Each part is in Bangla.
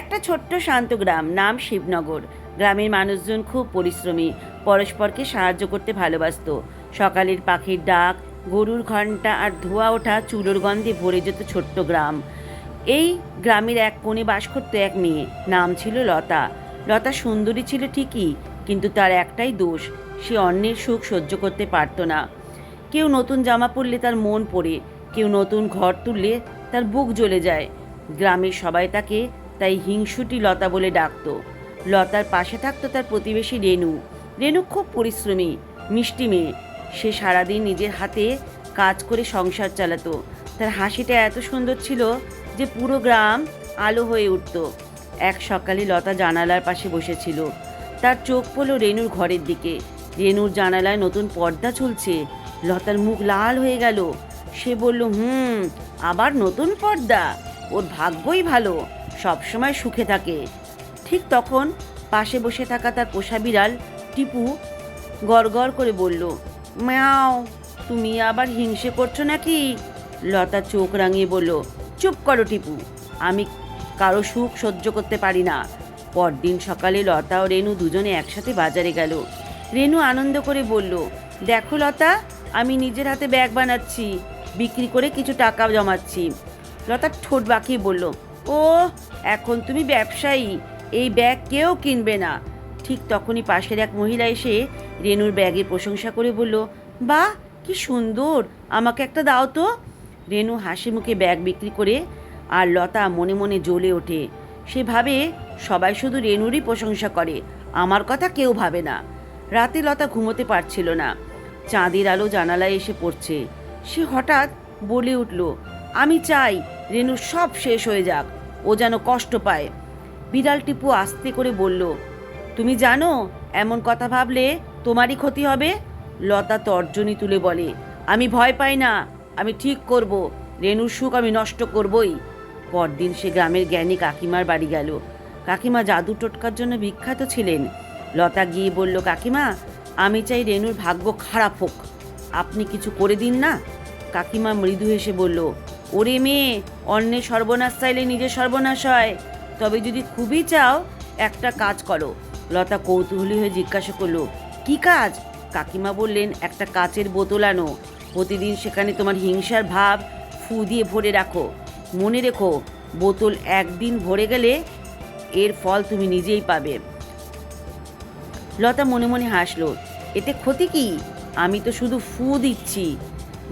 একটা ছোট্ট শান্ত গ্রাম, নাম শিবনগর। গ্রামের মানুষজন খুব পরিশ্রমী, পরস্পরকে সাহায্য করতে ভালোবাসতো। সকালের পাখির ডাক, গরুর ঘণ্টা আর ধোয়া ওঠা চুলোর গন্ধে ভরে যেত ছোট্ট গ্রাম। এই গ্রামের এক কোণে বাস করতো এক মেয়ে, নাম ছিল লতা। লতা সুন্দরী ছিল ঠিকই, কিন্তু তার একটাই দোষ, সে অন্যের সুখ সহ্য করতে পারতো না। কেউ নতুন জামা পরলে তার মন পড়ে, কেউ নতুন ঘর তুললে তার বুক জ্বলে যায়। গ্রামের সবাই তাকে তাই হিংসুটি লতা বলে ডাকতো। লতার পাশে থাকতো তার প্রতিবেশী রেনু। রেনু খুব পরিশ্রমী, মিষ্টি মেয়ে। সে সারাদিন নিজের হাতে কাজ করে সংসার চালাতো। তার হাসিটা এত সুন্দর ছিল যে পুরো গ্রাম আলো হয়ে উঠত। এক সকালে লতা জানালার পাশে বসেছিল। তার চোখ পড়ল রেনুর ঘরের দিকে। রেনুর জানালায় নতুন পর্দা ঝুলছে লতার মুখ লাল হয়ে গেল। সে বলল, হুম, আবার নতুন পর্দা। ওর ভাগ্যই ভালো। সবসময় সুখে থাকে। ঠিক তখন পাশে বসে থাকা তার পোষা বিড়াল টিপু গড়গড় করে বলল, ম্যাও, তুমি আবার হিংসে করছ নাকি? লতা চোখ রাঙিয়ে বলল, চুপ করো টিপু, আমি কারও সুখ সহ্য করতে পারি না। পরদিন সকালে লতা ও রেনু দুজনে একসাথে বাজারে গেল। রেনু আনন্দ করে বলল, দেখো লতা, আমি নিজের হাতে ব্যাগ বানাচ্ছি, বিক্রি করে কিছু টাকা জমাচ্ছি। লতা ঠোঁট বাঁকিয়ে বলল ও, এখন তুমি ব্যবসায়ী। এই ব্যাগ কেউ কিনবে না। ঠিক তখনই পাশের এক মহিলা এসে রেনুর ব্যাগের প্রশংসা করে বলল, বাহ, কি সুন্দর! আমাকে একটা দাও তো। রেনু হাসি মুখে ব্যাগ বিক্রি করে আর লতা মনে মনে জ্বলে ওঠে। সে ভাবে সবাই শুধু রেনুরই প্রশংসা করে, আমার কথা কেউ ভাবে না। রাতে লতা ঘুমোতে পারছিল না। চাঁদের আলো জানালায় এসে পড়ছে। সে হঠাৎ বলে উঠল, আমি চাই রেনুর সব শেষ হয়ে যাক। ও যেন কষ্ট পায়। বিড়াল টিপু আস্তে করে বলল, তুমি জানো, এমন কথা ভাবলে তোমারই ক্ষতি হবে? লতা তর্জনী তুলে বলে, আমি ভয় পাই না, আমি ঠিক করব। রেনুর সুখ আমি নষ্ট করবই। পরদিন সে গ্রামের জ্ঞানী কাকিমার বাড়ি গেল। কাকিমা জাদু টোটকার জন্য বিখ্যাত ছিলেন। লতা গিয়ে বলল, কাকিমা, আমি চাই রেনুর ভাগ্য খারাপ হোক। আপনি কিছু করে দিন না? কাকিমা মৃদু হেসে বলল ওরে মেয়ে অন্যের সর্বনাশ চাইলে নিজের সর্বনাশ হয়। তবে যদি খুবই চাও, একটা কাজ করো। লতা কৌতূহলী হয়ে জিজ্ঞাসা করল, কি কাজ? কাকিমা বললেন, একটা কাচের বোতল আনো। প্রতিদিন সেখানে তোমার হিংসার ভাব ফু দিয়ে ভরে রাখো। মনে রেখো, বোতল একদিন ভরে গেলে এর ফল তুমি নিজেই পাবে। লতা মনে মনে হাসলো, এতে ক্ষতি কি? আমি তো শুধু ফু দিচ্ছি।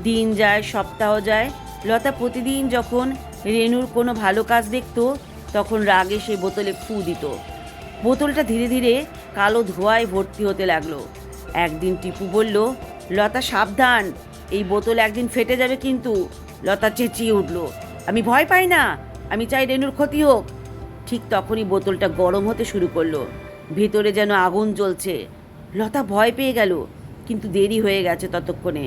দিন যায়, সপ্তাহ যায় লতা প্রতিদিন যখন রেনুর কোনো ভালো কাজ দেখত, তখন রাগে সে বোতলে ফু দিত। বোতলটা ধীরে ধীরে কালো ধোঁয়ায় ভর্তি হতে লাগল। একদিন টিপু বলল, লতা, সাবধান, এই বোতল একদিন ফেটে যাবে কিন্তু। লতা চেঁচিয়ে উঠল, আমি ভয় পাই না, আমি চাই রেনুর ক্ষতি হোক। ঠিক তখনই বোতলটা গরম হতে শুরু করল। ভেতরে যেন আগুন জ্বলছে। লতা ভয় পেয়ে গেল, কিন্তু দেরি হয়ে গেছে ততক্ষণে।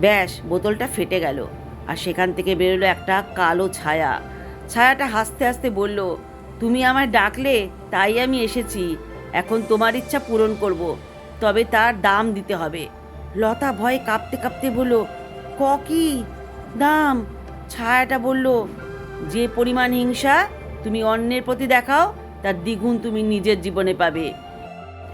ব্যাস, বোতলটা ফেটে গেল। আর সেখান থেকে বেরোলো একটা কালো ছায়া। ছায়াটা হাসতে হাসতে বলল, তুমি আমায় ডাকলে তাই আমি এসেছি। এখন তোমার ইচ্ছা পূরণ করব, তবে তার দাম দিতে হবে। লতা ভয়ে কাঁপতে কাঁপতে বলল, ক কি? দাম? ছায়াটা বলল, যে পরিমাণ হিংসা তুমি অন্যের প্রতি দেখাও, তার দ্বিগুণ তুমি নিজের জীবনে পাবে।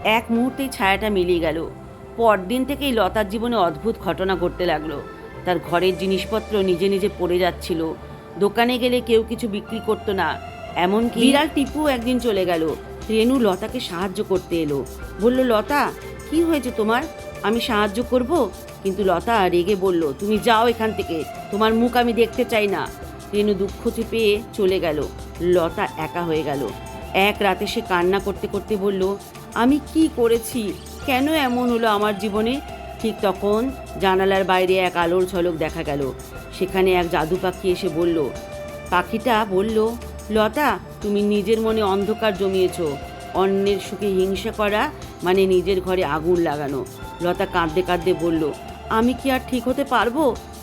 এক মুহূর্তেই ছায়াটা মিলিয়ে গেল। পরদিন থেকেই লতার জীবনে অদ্ভুত ঘটনা ঘটতে লাগল। তার ঘরের জিনিসপত্র নিজে নিজে পড়ে যাচ্ছিল। দোকানে গেলে কেউ কিছু বিক্রি করতো না। এমনকি বিড়াল টিপু একদিন চলে গেল। রেনু লতাকে সাহায্য করতে এলো। বলল, লতা, কি হয়েছে তোমার? আমি সাহায্য করব? কিন্তু লতা রেগে বলল, তুমি যাও এখান থেকে। তোমার মুখ আমি দেখতে চাই না। রেনু দুঃখ চেপে চলে গেল। লতা একা হয়ে গেল। এক রাতে সে কান্না করতে করতে বলল, আমি কি করেছি? কেন এমন হলো আমার জীবনে? ঠিক তখন জানালার বাইরে এক আলোর ঝলক দেখা গেল। সেখানে এক জাদু পাখি এসে বলল, পাখিটা বলল, লতা, তুমি নিজের মনে অন্ধকার জমিয়েছ। অন্যের সুখে হিংসা করা মানে নিজের ঘরে আগুন লাগানো। লতা কাঁদতে কাঁদতে বলল, আমি কি আর ঠিক হতে পারব?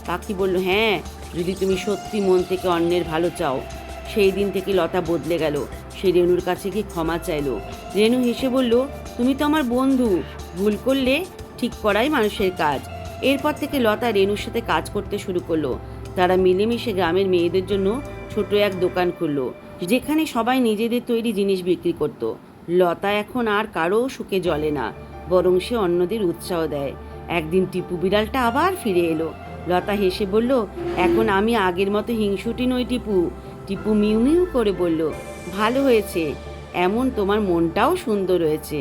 পাখি বলল হ্যাঁ যদি তুমি সত্যি মন থেকে অন্যের ভালো চাও। সেই দিন থেকে লতা বদলে গেল। সে রেনুর কাছে গিয়ে ক্ষমা চাইলো। রেনু হেসে বলল তুমি তো আমার বন্ধু। ভুল করলে ঠিক করাই মানুষের কাজ। এরপর থেকে লতা রেনুর সাথে কাজ করতে শুরু করল। তারা মিলেমিশে গ্রামের মেয়েদের জন্য ছোট এক দোকান খুললো, যেখানে সবাই নিজেদের তৈরি জিনিস বিক্রি করত। লতা এখন আর কারও সুখে জ্বলে না, বরং সে অন্যদের উৎসাহ দেয়। একদিন টিপু বিড়ালটা আবার ফিরে এলো। লতা হেসে বলল, এখন আমি আগের মতো হিংসুটি নই টিপু। টিপু মিউ মিউ করে বলল, ভালো হয়েছে। এমন তোমার মনটাও সুন্দর হয়েছে।